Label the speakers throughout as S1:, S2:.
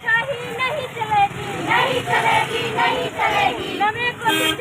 S1: ਸ਼ਾਹੀ ਨਹੀਂ ਚਲੇਗੀ ਨਹੀਂ ਚਲੇਗੀ ਨਹੀਂ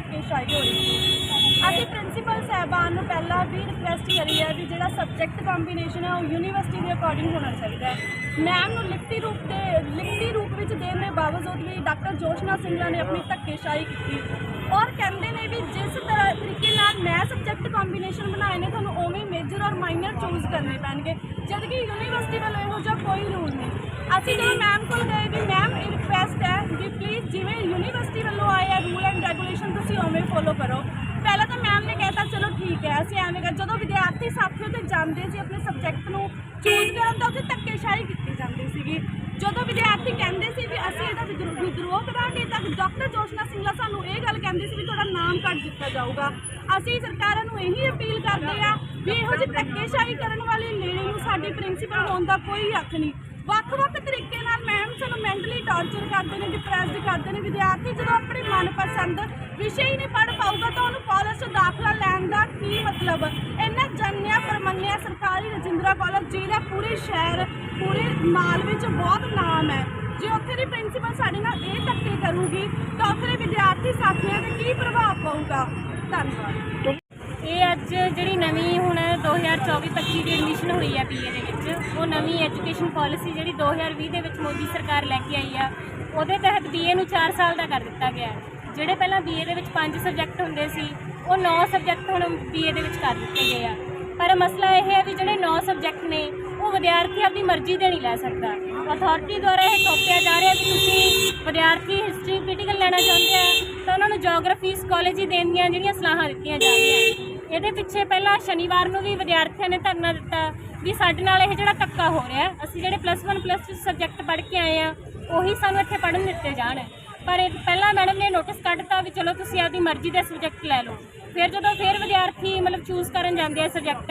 S2: ਧੱਕੇਸ਼ਾਹੀ ਹੋ ਰਹੀ ਸੀ। ਅਸੀਂ ਪ੍ਰਿੰਸੀਪਲ ਸਾਹਿਬਾਨ ਨੂੰ ਪਹਿਲਾਂ ਵੀ ਰਿਕੁਐਸਟ ਕਰੀ ਹੈ ਵੀ ਜਿਹੜਾ ਸਬਜੈਕਟ ਕੰਬੀਨੇਸ਼ਨ ਹੈ ਉਹ ਯੂਨੀਵਰਸਿਟੀ ਦੇ ਅਕੋਰਡਿੰਗ ਹੋਣਾ ਚਾਹੀਦਾ ਹੈ। ਮੈਮ ਨੂੰ ਲਿਖਤੀ ਰੂਪ ਤੇ ਲਿਖਤੀ ਰੂਪ ਵਿੱਚ ਦੇਣ ਦੇ ਬਾਵਜੂਦ ਵੀ ਡਾਕਟਰ ਜੋਸ਼ਨਾ ਸਿੰਘਲਾ ਨੇ ਆਪਣੀ ਧੱਕੇਸ਼ਾਹੀ ਕੀਤੀ। ਔਰ ਕਹਿੰਦੇ ਨੇ ਵੀ ਜਿਸ ਤਰ੍ਹਾਂ ਤਰੀਕੇ ਨਾਲ ਮੈਂ ਸਬਜੈਕਟ ਕੰਬੀਨੇਸ਼ਨ ਬਣਾਏ ਨੇ, ਤੁਹਾਨੂੰ ਉਵੇਂ ਮੇਜਰ ਔਰ ਮਾਈਨਰ ਚੂਜ਼ ਕਰਨੇ ਪੈਣਗੇ। ਜਦ ਕਿ ਯੂਨੀਵਰਸਿਟੀ ਵੱਲੋਂ ਇਹੋ ਜਿਹਾ ਕੋਈ ਰੂਲ ਨਹੀਂ। ਅਸੀਂ ਜਦੋਂ ਮੈਮ ਕੋਲ ਗਏ ਵੀ ਮੈਮ ਰਿਕੁਐਸਟ ਹੈ ਵੀ ਪਲੀਜ਼ ਜਿਵੇਂ ਯੂਨੀਵਰਸਿਟੀ ਵੱਲੋਂ ਆਏ ਆ ਰੂਲ ਐਂਡ ਰੈਗੂਲੇਸ਼ਨ ਤੁਸੀਂ ਉਵੇਂ ਫੋਲੋ ਕਰੋ। ਪਹਿਲਾਂ ਤਾਂ ਮੈਮ ਨੇ ਕਹਿਤਾ, ਚਲੋ ਠੀਕ ਹੈ, ਅਸੀਂ ਐਵੇਂ ਕਰ ਜਦੋਂ ਵਿਦਿਆਰਥੀ ਸਾਥੀਓ ਤੇ ਜਾਂਦੇ ਸੀ ਆਪਣੇ ਸਬਜੈਕਟ ਨੂੰ ਚੂਜ਼ ਕਰਨ ਤਾਂ ਉੱਥੇ ਧੱਕੇਸ਼ਾਹੀ ਕੀਤੀ ਜਾਂਦੀ ਸੀਗੀ। ਜਦੋਂ ਵਿਦਿਆਰਥੀ ਕਹਿੰਦੇ ਸੀ ਵੀ ਅਸੀਂ ਇਹਦਾ ਵਿਦਰੋ- ਵਿਦਰੋਹ ਕਰਾਂਗੇ, ਤਾਂ ਡਾਕਟਰ ਜੋਸ਼ਨਾ ਸਿੰਘਲਾ ਸਾਨੂੰ ਇਹ ਗੱਲ ਕਹਿੰਦੇ ਸੀ ਵੀ ਤੁਹਾਡਾ ਨਾਮ ਕੱਟ ਦਿੱਤਾ ਜਾਊਗਾ। ਅਸੀਂ ਸਰਕਾਰਾਂ ਨੂੰ ਇਹੀ ਅਪੀਲ ਕਰਦੇ ਆ ਵੀ ਇਹੋ ਜਿਹੀ ਧੱਕੇਸ਼ਾਹੀ ਕਰਨ ਵਾਲੀ ਲੇਡੀ ਨੂੰ ਸਾਡੀ ਪ੍ਰਿੰਸੀਪਲ ਹੋਣ ਦਾ ਕੋਈ ਹੱਕ ਨਹੀਂ। ਵੱਖ-ਵੱਖ ਤਰੀਕੇ ਨਾਲ ਮੈਮ ਸਾਨੂੰ ਮੈਂਟਲੀ ਟਾਰਚਰ ਕਰਦੇ ਨੇ ਡਿਪਰੈਸਡ ਕਰਦੇ ਨੇ, ਵਿਦਿਆਰਥੀ ਜਦੋਂ ਆਪਣੀ ਮਨਪਸੰਦ ਵਿਸ਼ੇ ਹੀ ਨਹੀਂ ਪੜ੍ਹ ਪਾਊਗਾ ਤਾਂ ਉਹਨੂੰ ਕਾਲਜ 'ਚ ਦਾਖਲਾ ਲੈਣ ਦਾ ਕੀ ਮਤਲਬ? ਇਹਨਾਂ ਜਾਣਿਆ ਪਰਮੰਨਿਆ ਸਰਕਾਰੀ ਰਜਿੰਦਰਾ ਕਾਲਜ ਜਿਹਦਾ ਪੂਰੇ ਸ਼ਹਿਰ, ਪੂਰੇ ਮਾਲ ਵਿੱਚ ਬਹੁਤ ਨਾਮ ਹੈ। ਜੇ ਉੱਥੇ ਦੀ ਪ੍ਰਿੰਸੀਪਲ ਸਾਡੇ ਨਾਲ ਇਹ ਧੱਕੇ ਕਰੂਗੀ, ਤਾਂ ਉੱਥੇ ਦੇ ਵਿਦਿਆਰਥੀ ਸਾਥੀਆਂ ਤੇ ਕੀ ਪ੍ਰਭਾਵ ਪਊਗਾ? ਧੰਨਵਾਦ।
S3: ਇਹ ਅੱਜ ਜਿਹੜੀ ਨਵੀਂ 2024-25 ਦੀ ਐਡਮਿਸ਼ਨ ਹੋਈ ਹੈ ਬੀਏ ਦੇ ਵਿੱਚ, ਉਹ ਨਵੀਂ ਐਜੂਕੇਸ਼ਨ ਪਾਲਿਸੀ ਜਿਹੜੀ 2020 ਦੇ ਵਿੱਚ ਮੋਦੀ ਸਰਕਾਰ ਲੈ ਕੇ ਆਈ ਆ, ਉਹਦੇ ਤਹਿਤ ਬੀਏ ਨੂੰ 4 ਸਾਲ ਦਾ ਕਰ ਦਿੱਤਾ ਗਿਆ। ਜਿਹੜੇ ਪਹਿਲਾਂ ਬੀਏ ਦੇ ਵਿੱਚ 5 ਸਬਜੈਕਟ ਹੁੰਦੇ ਸੀ, ਉਹ 9 ਸਬਜੈਕਟ ਹੁਣ ਬੀਏ ਦੇ ਵਿੱਚ ਕਰ ਦਿੱਤੇ ਗਏ ਆ। ਪਰ ਮਸਲਾ ਇਹ ਹੈ ਵੀ ਜਿਹੜੇ 9 ਸਬਜੈਕਟ ਨੇ, ਉਹ ਵਿਦਿਆਰਥੀ ਆਪਣੀ ਮਰਜ਼ੀ ਦੇ ਨਹੀਂ ਲੈ ਸਕਦਾ। ਅਥਾਰਟੀ ਦੁਆਰਾ ਇਹ ਥੋਪਿਆ ਜਾ ਰਿਹਾ ਕਿ ਤੁਸੀਂ ਵਿਦਿਆਰਥੀ ਹਿਸਟਰੀ ਪੋਲੀਟੀਕਲ ਲੈਣਾ ਚਾਹੁੰਦੇ ਆ, ਤਾਂ ਉਹਨਾਂ ਨੂੰ ਜੀਓਗ੍ਰਾਫੀ ਕਾਲਜ ਦੇਣ ਦੀਆਂ ਜਿਹੜੀਆਂ ਸਲਾਹਾਂ ਦਿੱਤੀਆਂ ਜਾ ਰਹੀਆਂ ਇਹਦੇ ਪਿੱਛੇ ਪਹਿਲਾਂ ਸ਼ਨੀਵਾਰ ਨੂੰ ਵੀ ਵਿਦਿਆਰਥੀਆਂ ਨੇ ਧਰਨਾ ਦਿੱਤਾ ਵੀ ਸਾਡੇ ਨਾਲ ਇਹ ਜਿਹੜਾ ਧੱਕਾ ਹੋ ਰਿਹਾ ਅਸੀਂ ਜਿਹੜੇ ਪਲੱਸ 1 ਪਲੱਸ 2 ਸਬਜੈਕਟ ਪੜ੍ਹ ਕੇ ਆਏ ਆ, ਉਹੀ ਸਾਨੂੰ ਇੱਥੇ ਪੜ੍ਹਨ ਦਿੱਤੇ ਜਾਣ। ਪਰ ਇਹ ਪਹਿਲਾਂ ਮੈਡਮ ਨੇ ਨੋਟਿਸ ਕੱਢਤਾ ਵੀ ਚਲੋ ਤੁਸੀਂ ਆਪਦੀ ਮਰਜ਼ੀ ਦੇ ਸਬਜੈਕਟ ਲੈ ਲਓ। ਫਿਰ ਜਦੋਂ ਫਿਰ ਵਿਦਿਆਰਥੀ ਮਤਲਬ ਚੂਜ਼ ਕਰਨ ਜਾਂਦੇ ਆ ਸਬਜੈਕਟ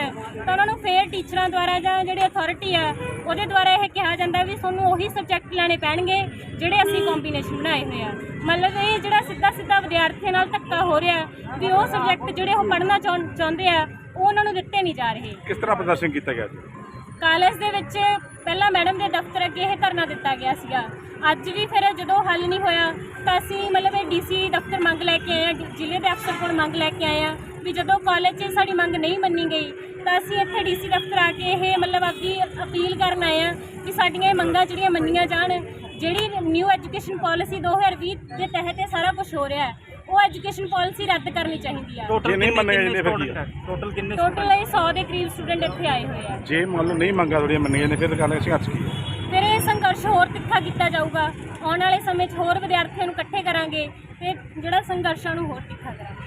S3: ਤਾਂ ਉਹਨਾਂ ਨੂੰ ਫਿਰ ਟੀਚਰਾਂ ਦੁਆਰਾ ਜਾਂ ਜਿਹੜੇ ਅਥਾਰਟੀ ਆ, ਉਹਦੇ ਦੁਆਰਾ ਇਹ ਕਿਹਾ ਜਾਂਦਾ ਵੀ ਤੁਹਾਨੂੰ ਉਹੀ ਸਬਜੈਕਟ ਲੈਣੇ ਪੈਣਗੇ ਜਿਹੜੇ ਅਸੀਂ ਕੰਬੀਨੇਸ਼ਨ ਬਣਾਏ ਹੋਏ ਆ। ਮਤਲਬ ਇਹ ਜਿਹੜਾ ਸਿੱਧਾ ਸਿੱਧਾ ਵਿਦਿਆਰਥੀਆਂ ਨਾਲ ਧੱਕਾ ਹੋ ਰਿਹਾ ਵੀ ਉਹ ਸਬਜੈਕਟ ਜਿਹੜੇ ਉਹ ਪੜ੍ਹਨਾ ਚਾਹੁੰ- ਚਾਹੁੰਦੇ ਆ, ਉਹ ਉਹਨਾਂ ਨੂੰ ਦਿੱਤੇ ਨਹੀਂ ਜਾ ਰਹੇ।
S4: ਕਿਸ ਤਰ੍ਹਾਂ ਪ੍ਰਦਰਸ਼ਨ ਕੀਤਾ ਗਿਆ ਜੀ?
S3: ਕਾਲਜ ਦੇ ਵਿੱਚ ਪਹਿਲਾਂ ਮੈਡਮ ਦੇ ਦਫ਼ਤਰ ਅੱਗੇ ਇਹ ਧਰਨਾ ਦਿੱਤਾ ਗਿਆ ਸੀਗਾ। ਅੱਜ ਵੀ ਫਿਰ ਜਦੋਂ ਹੱਲ ਨਹੀਂ ਹੋਇਆ, ਤਾਂ ਅਸੀਂ ਮਤਲਬ ਇਹ ਡੀਸੀ ਦਫ਼ਤਰ ਮੰਗ ਲੈ ਕੇ ਆਏ ਆ ਜ਼ਿਲ੍ਹੇ ਦੇ ਅਫਸਰ ਕੋਲ ਮੰਗ ਲੈ ਕੇ ਆਏ ਆ ਵੀ ਜਦੋਂ ਕਾਲਜ 'ਚ ਸਾਡੀ ਮੰਗ ਨਹੀਂ ਮੰਨੀ ਗਈ, ਤਾਂ ਅਸੀਂ ਇੱਥੇ ਡੀਸੀ ਦਫ਼ਤਰ ਆ ਕੇ ਇਹ ਮਤਲਬ ਆਪਦੀ ਅਪੀਲ ਕਰਨ ਆਏ ਆ ਕਿ ਸਾਡੀਆਂ ਇਹ ਮੰਗਾਂ ਜਿਹੜੀਆਂ ਮੰਨੀਆਂ ਜਾਣ, ਜਿਹੜੀ ਨਿਊ ਐਜੂਕੇਸ਼ਨ ਪਾਲਿਸੀ 2020 ਦੇ ਤਹਿਤ ਇਹ ਸਾਰਾ ਕੁਝ ਹੋ ਰਿਹਾ ਹੈ ਉਹ ਐਜੂਕੇਸ਼ਨ ਪਾਲਿਸੀ ਰੱਦ ਕਰਨੀ ਚਾਹੀਦੀ ਆ।
S4: ਜੇ ਨਹੀਂ ਮੰਨੇ ਜਾਂਦੇ ਫਿਰ ਕੀ ਆ?
S5: ਟੋਟਲ ਕਿੰਨੇ
S3: ਟੋਟਲ ਇਹ 100 ਦੇ ਕਰੀਬ ਸਟੂਡੈਂਟ ਇੱਥੇ ਆਏ ਹੋਏ ਆ।
S4: ਜੇ ਮੰਨ ਲਓ ਨਹੀਂ ਮੰਗਾ ਤੁਹਾਡੀਆਂ ਮੰਨੀਆਂ ਨੇ ਫਿਰ ਗੱਲ ਸੰਘਰਸ਼ ਕੀ ਹੈ
S3: ਫਿਰ ਇਹ ਸੰਘਰਸ਼ ਹੋਰ ਤਿੱਖਾ ਕੀਤਾ ਜਾਊਗਾ। ਆਉਣ ਵਾਲੇ ਸਮੇਂ 'ਚ ਹੋਰ ਵਿਦਿਆਰਥੀਆਂ ਨੂੰ ਇਕੱਠੇ ਕਰਾਂਗੇ ਤੇ ਜਿਹੜਾ ਸੰਘਰਸ਼ਾਂ ਨੂੰ ਹੋਰ ਤਿੱਖਾ ਕਰਾਂਗੇ।